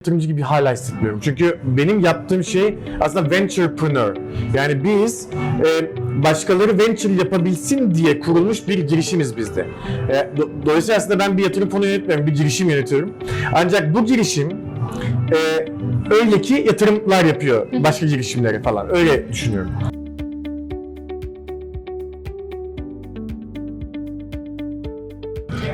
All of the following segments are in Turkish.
yatırımcı gibi hala hissetmiyorum. Çünkü benim yaptığım şey aslında venturepreneur. Yani biz e, başkaları venture yapabilsin diye kurulmuş bir girişimiz bizde. E, do- dolayısıyla aslında ben bir yatırım fonu yönetmiyorum, bir girişim yönetiyorum. Ancak bu girişim e, öyle ki yatırımlar yapıyor başka girişimlere falan. Öyle düşünüyorum.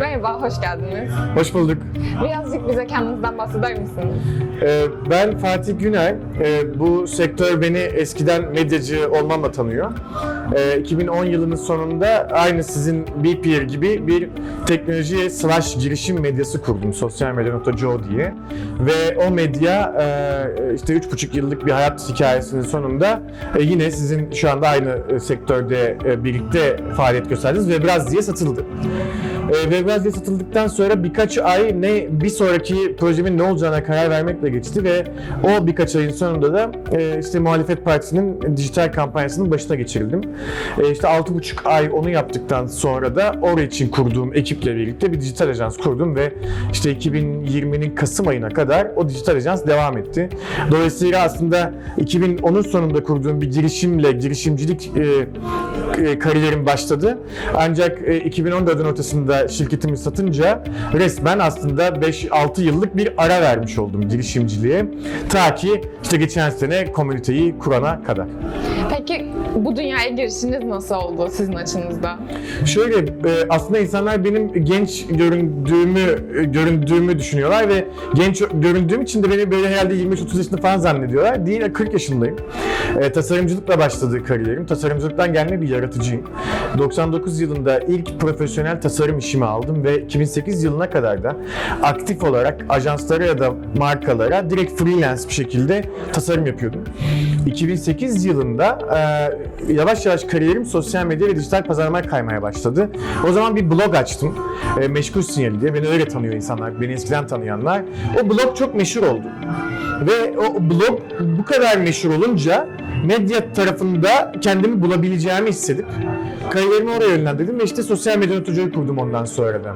Merhaba, hoş geldiniz. Hoş bulduk. Birazcık bize kendinizden bahseder misiniz? Ee, Ben Fatih Günay. Ee, Bu sektör beni eskiden medyacı olmamla tanıyor. Ee, 2010 yılının sonunda aynı sizin BPR gibi bir teknoloji slash girişim medyası kurdum. Sosyal medya.co diye. Ve o medya e, işte 3,5 yıllık bir hayat hikayesinin sonunda e, yine sizin şu anda aynı e, sektörde e, birlikte faaliyet gösterdiniz ve biraz diye satıldı. E, biraz diye satıldıktan sonra birkaç ay ne bir sonraki projemin ne olacağına karar vermekle geçti ve o birkaç ayın sonunda da e, işte muhalefet partisinin dijital kampanyasının başına geçirildim. E, işte 6,5 ay onu yaptıktan sonra da oraya için kurduğum ekiple birlikte bir dijital ajans kurdum ve işte 2020'nin Kasım ayına kadar o dijital ajans devam etti. Dolayısıyla aslında 2010'un sonunda kurduğum bir girişimle girişimcilik e, kariyerim başladı. Ancak e, 2014'ün ortasında şirketimi satınca resmen aslında 5-6 yıllık bir ara vermiş oldum girişimciliğe. Ta ki işte geçen sene komüniteyi kurana kadar. Peki bu dünyaya girişiniz nasıl oldu sizin açınızda? Şöyle e, aslında insanlar benim genç göründüğümü e, göründüğümü düşünüyorlar ve genç göründüğüm için de beni böyle herhalde 23-30 yaşında falan zannediyorlar. Değil 40 yaşındayım. E, tasarımcılıkla başladı kariyerim. Tasarımcılıktan gelme bir yaratıcıyım. 99 yılında ilk profesyonel tasarım işimi aldım ve 2008 yılına kadar da aktif olarak ajanslara ya da markalara direkt freelance bir şekilde tasarım yapıyordum. 2008 yılında e, yavaş yavaş kariyerim sosyal medya ve dijital pazarlama kaymaya başladı. O zaman bir blog açtım. E, Meşgul Sinyali diye. Beni öyle tanıyor insanlar. Beni eskiden tanıyanlar. O blog çok meşhur oldu. Ve o blog bu kadar meşhur olunca medya tarafında kendimi bulabileceğimi hissedip kariyerimi oraya yönlendirdim ve işte sosyal medya notacıyı kurdum ondan sonra da.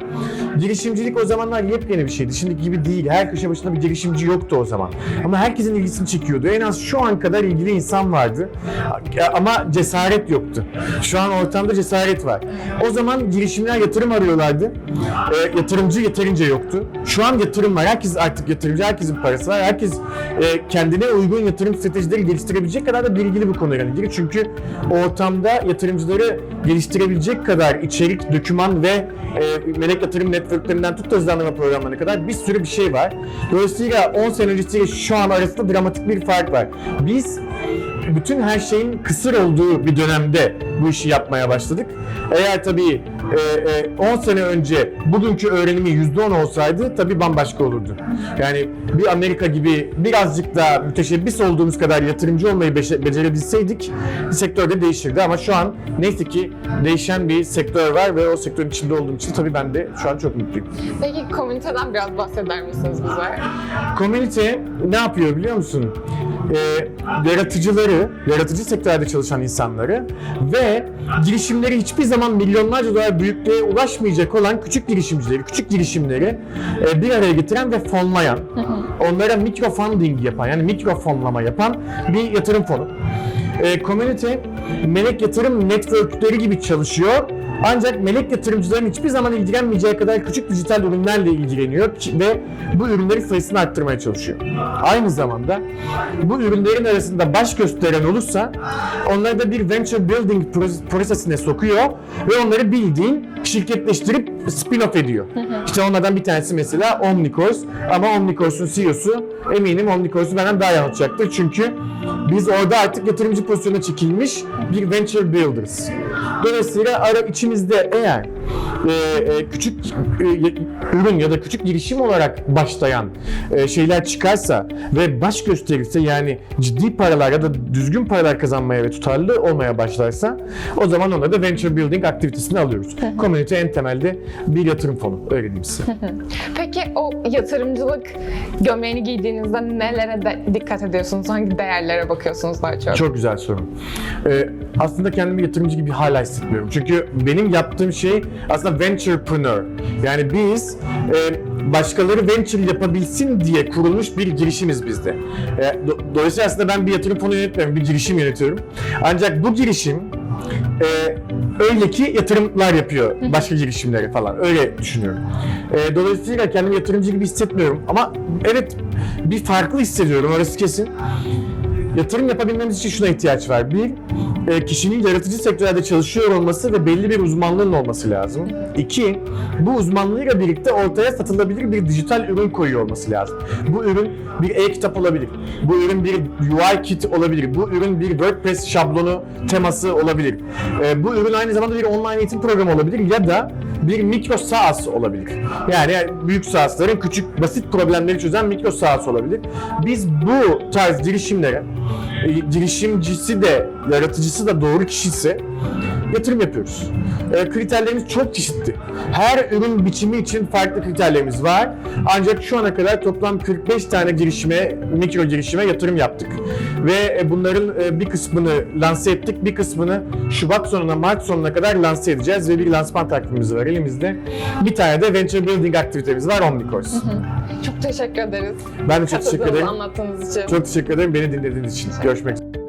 Girişimcilik o zamanlar yepyeni bir şeydi. Şimdiki gibi değil. Her köşe başında bir girişimci yoktu o zaman. Ama herkesin ilgisini çekiyordu. En az şu an kadar ilgili insan vardı. Ama cesaret yoktu. Şu an ortamda cesaret var. O zaman girişimler yatırım arıyorlardı. E, yatırımcı yeterince yoktu. Şu an yatırım var. Herkes artık yatırımcı. Herkesin parası var. Herkes e, kendine uygun yatırım stratejileri geliştirebilecek kadar da bilgili bu konuyla ilgili. Çünkü ortamda yatırımcıları geliştirebilecek kadar içerik, doküman ve e, melek yatırım networklerinden tut da hızlandırma programlarına kadar bir sürü bir şey var. Dolayısıyla 10 sene öncesiyle şu an arasında dramatik bir fark var. Biz bütün her şeyin kısır olduğu bir dönemde bu işi yapmaya başladık. Eğer tabii e, e, 10 sene önce bugünkü öğrenimi %10 olsaydı tabii bambaşka olurdu. Yani bir Amerika gibi birazcık daha müteşebbis olduğumuz kadar yatırımcı olmayı becerebilseydik sektörde değişirdi ama şu an neyse ki değişen bir sektör var ve o sektörün içinde olduğum için tabii ben de şu an çok mutluyum. Peki komüniteden biraz bahseder misiniz bize? Komünite ne yapıyor biliyor musun? Ee, yaratıcıları, yaratıcı sektörde çalışan insanları ve girişimleri hiçbir zaman milyonlarca dolar büyüklüğe ulaşmayacak olan küçük girişimcileri, küçük girişimleri e, bir araya getiren ve fonlayan, onlara mikro funding yapan yani mikro fonlama yapan bir yatırım fonu. E, community melek yatırım networkleri gibi çalışıyor. Ancak melek yatırımcıların hiçbir zaman ilgilenmeyeceği kadar küçük dijital ürünlerle ilgileniyor ve bu ürünlerin sayısını arttırmaya çalışıyor. Aynı zamanda bu ürünlerin arasında baş gösteren olursa onları da bir venture building pro- prosesine sokuyor ve onları bildiğin şirketleştirip spin-off ediyor. İşte onlardan bir tanesi mesela Omnicourse ama Omnicourse'un CEO'su eminim Omnicourse'u benden daha iyi anlatacaktır. Çünkü biz orada artık yatırımcı pozisyona çekilmiş bir venture builders. Dolayısıyla ara içimizde eğer küçük e, y- ürün ya da küçük girişim olarak başlayan e, şeyler çıkarsa ve baş gösterirse yani ciddi paralar ya da düzgün paralar kazanmaya ve tutarlı olmaya başlarsa o zaman ona da venture building aktivitesini alıyoruz. Community en temelde bir yatırım fonu öyle diyeyim size. Peki o yatırımcılık gömleğini giydiğinizde nelere de dikkat ediyorsunuz? Hangi değerlere bakıyorsunuz daha çok? Çok güzel sorun. Ee, aslında kendimi yatırımcı gibi hala hissetmiyorum. Çünkü benim yaptığım şey aslında venturepreneur. Yani biz e, başkaları venture yapabilsin diye kurulmuş bir girişimiz bizde. E, do- dolayısıyla aslında ben bir yatırım fonu yönetmiyorum, bir girişim yönetiyorum. Ancak bu girişim e, öyle ki yatırımlar yapıyor başka girişimleri falan. Öyle düşünüyorum. E, dolayısıyla kendimi yatırımcı gibi hissetmiyorum. Ama evet bir farklı hissediyorum orası kesin. Yatırım yapabilmemiz için şuna ihtiyaç var. Bir, kişinin yaratıcı sektörlerde çalışıyor olması ve belli bir uzmanlığının olması lazım. İki, bu uzmanlığıyla birlikte ortaya satılabilir bir dijital ürün koyuyor olması lazım. Bu ürün bir e-kitap olabilir. Bu ürün bir UI kit olabilir. Bu ürün bir WordPress şablonu teması olabilir. E, bu ürün aynı zamanda bir online eğitim programı olabilir ya da bir mikro SaaS olabilir. Yani büyük SaaS'ların küçük basit problemleri çözen mikro SaaS olabilir. Biz bu tarz girişimlere e, girişimcisi de yaratıcısı da doğru kişi ise yatırım yapıyoruz. E, kriterlerimiz çok çeşitli. Her ürün biçimi için farklı kriterlerimiz var. Ancak şu ana kadar toplam 45 tane girişime, mikro girişime yatırım yaptık. Ve e, bunların e, bir kısmını lanse ettik, bir kısmını Şubat sonuna, Mart sonuna kadar lanse edeceğiz ve bir lansman takvimimiz var elimizde. Bir tane de Venture Building aktivitemiz var Omnicourse. Çok teşekkür ederiz. Ben de çok teşekkür Katıldığınız, ederim. anlattığınız için. Çok teşekkür ederim beni dinlediğiniz için. Görüşmek üzere.